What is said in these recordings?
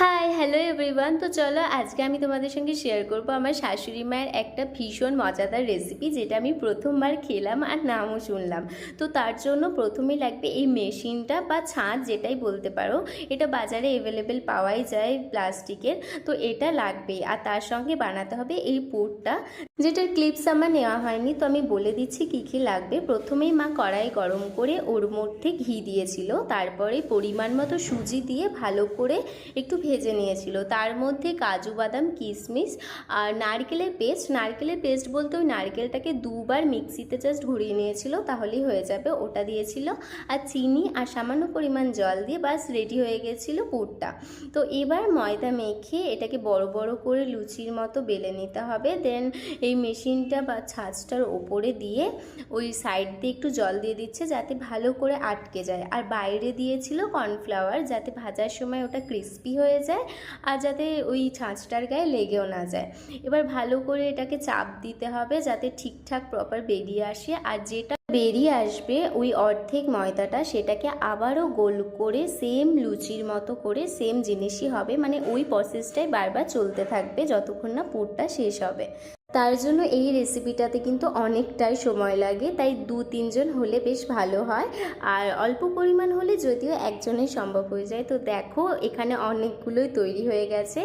Hi hello everyone তো চলো আজকে আমি তোমাদের সঙ্গে শেয়ার করব আমার শাশুড়ি মায়ের একটা ভীষণ মজাদার রেসিপি যেটা আমি প্রথমবার খেলাম আর নামও শুনলাম। তো তার জন্য প্রথমেই লাগবে এই মেশিনটা বা ছাঁচ যেটাই বলতে পারো। এটা বাজারে অ্যাভেলেবেল পাওয়াই যায় প্লাস্টিকের। তো এটা লাগবেই আর তার সঙ্গে বানাতে হবে এই পুরটা। যেটার ক্লিপস আমার নেওয়া হয়নি, তো আমি বলে দিচ্ছি কী কী লাগবে। প্রথমেই মা কড়াই গরম করে ওর মধ্যে ঘি দিয়েছিল। তারপরে পরিমাণ মতো সুজি দিয়ে ভালো করে একটু ভেজে নিয়েছিল। তার মধ্যে কাজু, বাদাম, কিশমিশ আর নারকেলের পেস্ট। নারকেলের পেস্ট বলতে ওই নারকেলটাকে দুবার মিক্সিতে জাস্ট ঘুরিয়ে নিয়েছিল, তাহলেই হয়ে যাবে। ওটা দিয়েছিল আর চিনি আর সামান্য পরিমাণ জল দিয়ে বাস রেডি হয়ে গেছিল পুরটা। তো এবার ময়দা মেখে এটাকে বড় বড় করে লুচির মতো বেলে নিতে হবে। দেন এই মেশিনটা বা ছাঁচটার ওপরে দিয়ে ওই সাইড দিয়ে একটু জল দিয়ে দিচ্ছে যাতে ভালো করে আটকে যায়। আর বাইরে দিয়েছিল কর্নফ্লাওয়ার যাতে ভাজার সময় ওটা ক্রিস্পি হয়ে যায় আর যাতে ওই ছাঁচটার গায়ে লেগেও না যায়। এবার ভালো করে এটাকে চাপ দিতে হবে যাতে ঠিকঠাক প্রপার বেরিয়ে আসে আর যেটা বেরিয়ে আসবে ওই অর্ধেক ময়দাটা সেটাকে আবারও গোল করে সেম লুচির মতো করে সেম জিনিসই হবে। মানে ওই প্রসেসটাই বারবার চলতে থাকবে যতক্ষণ না পুরটা শেষ হবে। তার জন্য এই রেসিপিটাতে কিন্তু অনেকটাই সময় লাগে, তাই দু তিনজন হলে বেশ ভালো হয়। আর অল্প পরিমাণ হলে যদিও একজনের সম্ভব হয়ে যায়। তো দেখো, এখানে অনেকগুলোই তৈরি হয়ে গেছে।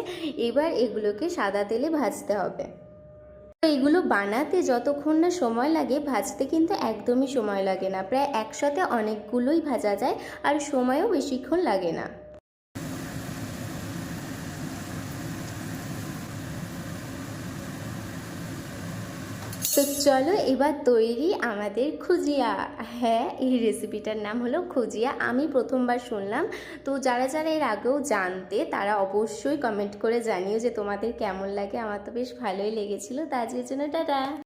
এবার এগুলোকে সাদা তেলে ভাজতে হবে। তো এগুলো বানাতে যতক্ষণ না সময় লাগে, ভাজতে কিন্তু একদমই সময় লাগে না। প্রায় একসাথে অনেকগুলোই ভাজা যায়, আর সময়ও বেশিক্ষণ লাগে না। তো চলো এবার তৈরি আমাদের খুজিয়া। হ্যাঁ এই রেসিপিটার নাম হলো খুজিয়া। আমি প্রথমবার শুনলাম। তো যারা যারা এর আগেও জানতে, তারা অবশ্যই কমেন্ট করে জানিও যে তোমাদের কেমন লাগে। আমার তো বেশ ভালোই লেগেছিলো। তাজিয়ে জন্য টাটা।